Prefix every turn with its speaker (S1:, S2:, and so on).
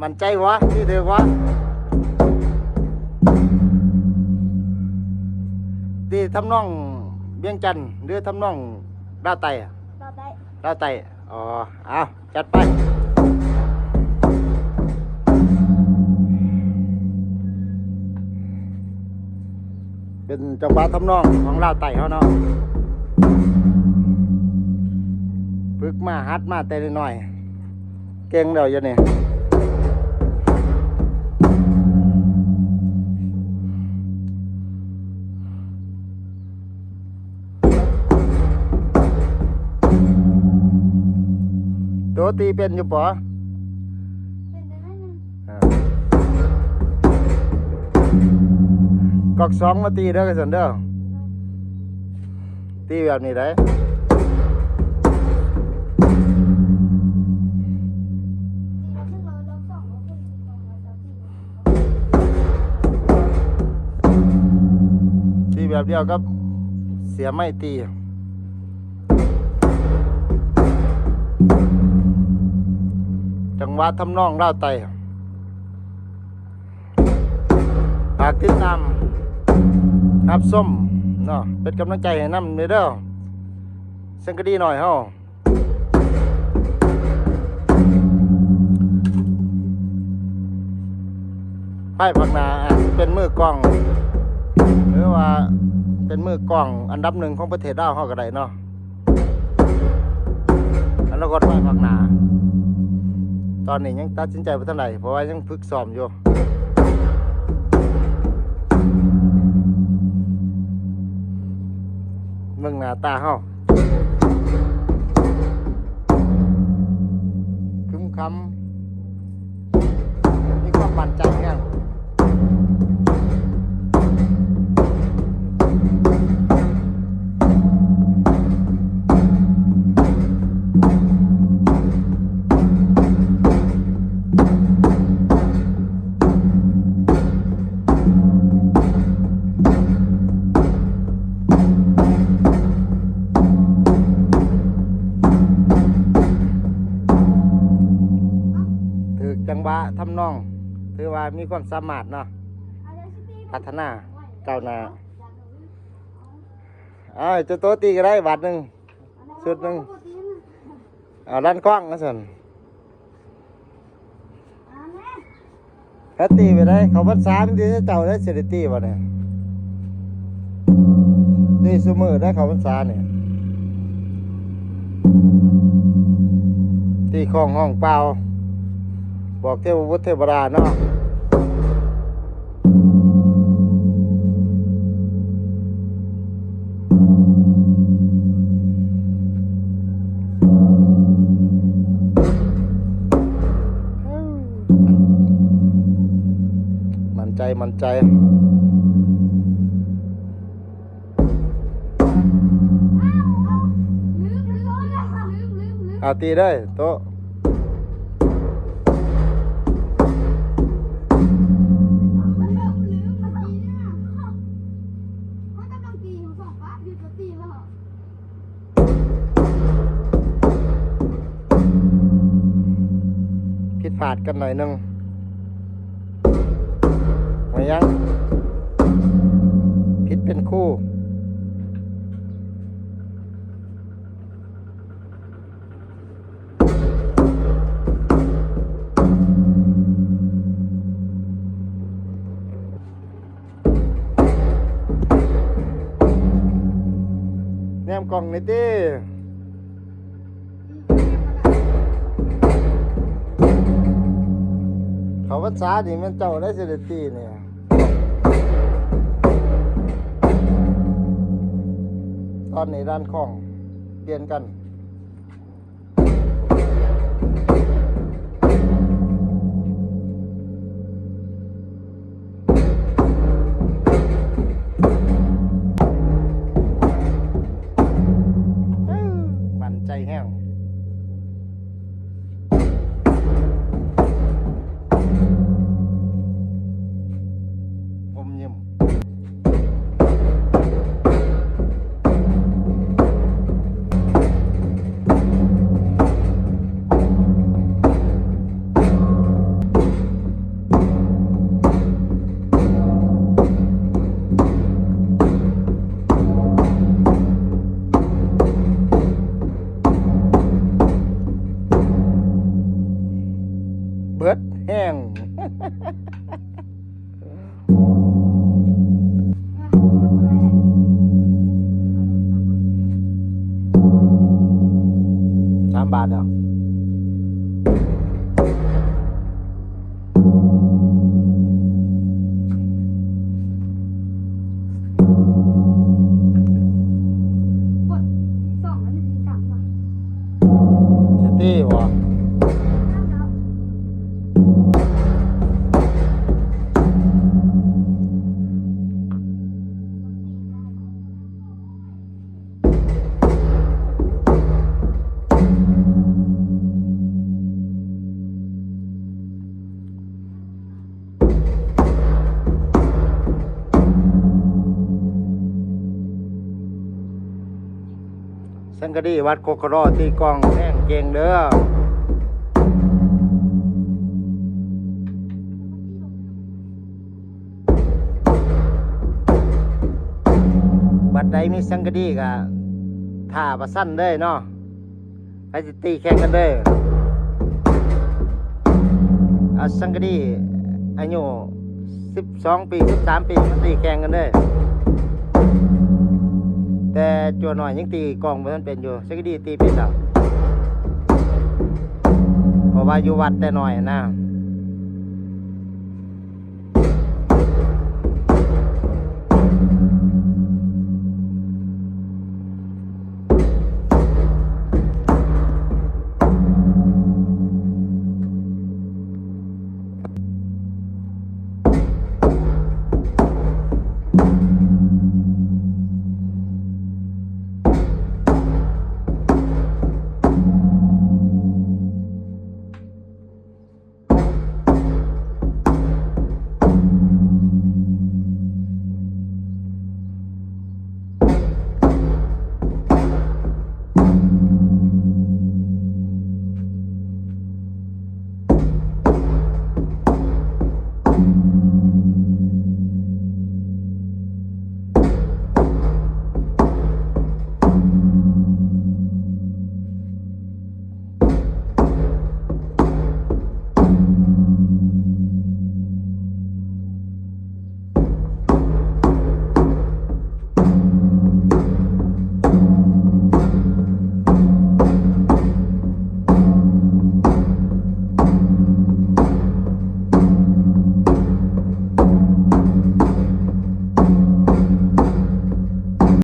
S1: มันใจวะที่เถือวะที่ทำนองเบียงจันทน์หรือทำนองดาวไตอะ
S2: ต่อไป
S1: ดาวไตอ๋อเอาจัดไปเป็นจังหวะทำนองของลาวไต่เขาเนาะฝึกมาฮัดมาแต่น้อยๆเก่งเดี๋ยวอยู่นี่ ตัวตีเป็นอยู่ปะ
S2: เป็นได้ไหมนึง
S1: กอกสองมาตีเด้อกันสันเด้อตีแบบนี้ได้
S2: สี่ร้อยหนึ่งร้อยร้อยสองร้อยสี่ร้อยสามสี่
S1: ตีแบบเดียวกับเสียไม่ตี จังหวะทำนองเล่าไตฝากติดตามรับส้มเนาะเป็นกำลังใจให้น้ำเด้อสังก็ดีหน่อยเฮาไพ่ผักนาเป็นมือกล้อง หรือว่าเป็นมือกล้องอันดับหนึ่งของประเทศดาวเฮาก็ได้เนาะอันแล้วก็ไพ่ผักนา ตอนนี้ยังตัดสินใจบ่ทันไดเพราะว่ายังฝึกซ้อมอยู่เมืองหน้าตาเฮาคึมคำมีความมั่นใจแฮ ทำนอง ถือว่ามีความสามารถเนาะพัฒนาก้าวหน้าเอาเจะโตตีก็ได้บาทหนึ่งชุดหนึ่งเอาด้านกว้างนะสัน
S2: อ่าแม่
S1: ถ้าตีไปได้เขาพันสามดีจะเจ้าได้เสด็ตีบ่เนี่ยนี่สมือได้เขาพันสาเนี่ยตีของห้องเปล่า บอกเทพบุตรเทพดาเนาะมันใจมันใจอาตีได้โต๊ะ
S2: ขา
S1: ดกันหน่อยนึงมายังพิษเป็นคู่ nem còn này tí เขาภาษาดีมันเจ้าได้เสได็ตีเนี่ยตอนนี้ด้านข้องเรียนกัน อ สั
S2: งก
S1: ดีวัดโคกรอตีกองแห้งเก่งเด้อบัดใดมีสังกดีกะท่าประสั้นเด้เนาะไปสิตีแข่งกันเด้อเอาสังกดีอายุ12 ปี 13 ปีมาตีแข่งกันเด้อ จัวหน่อยยังตีกลองบ่ทันเป็นอยู่สักดีตีเป็นแล้วเพราะว่าอยู่วัดแต่หน่อยนะ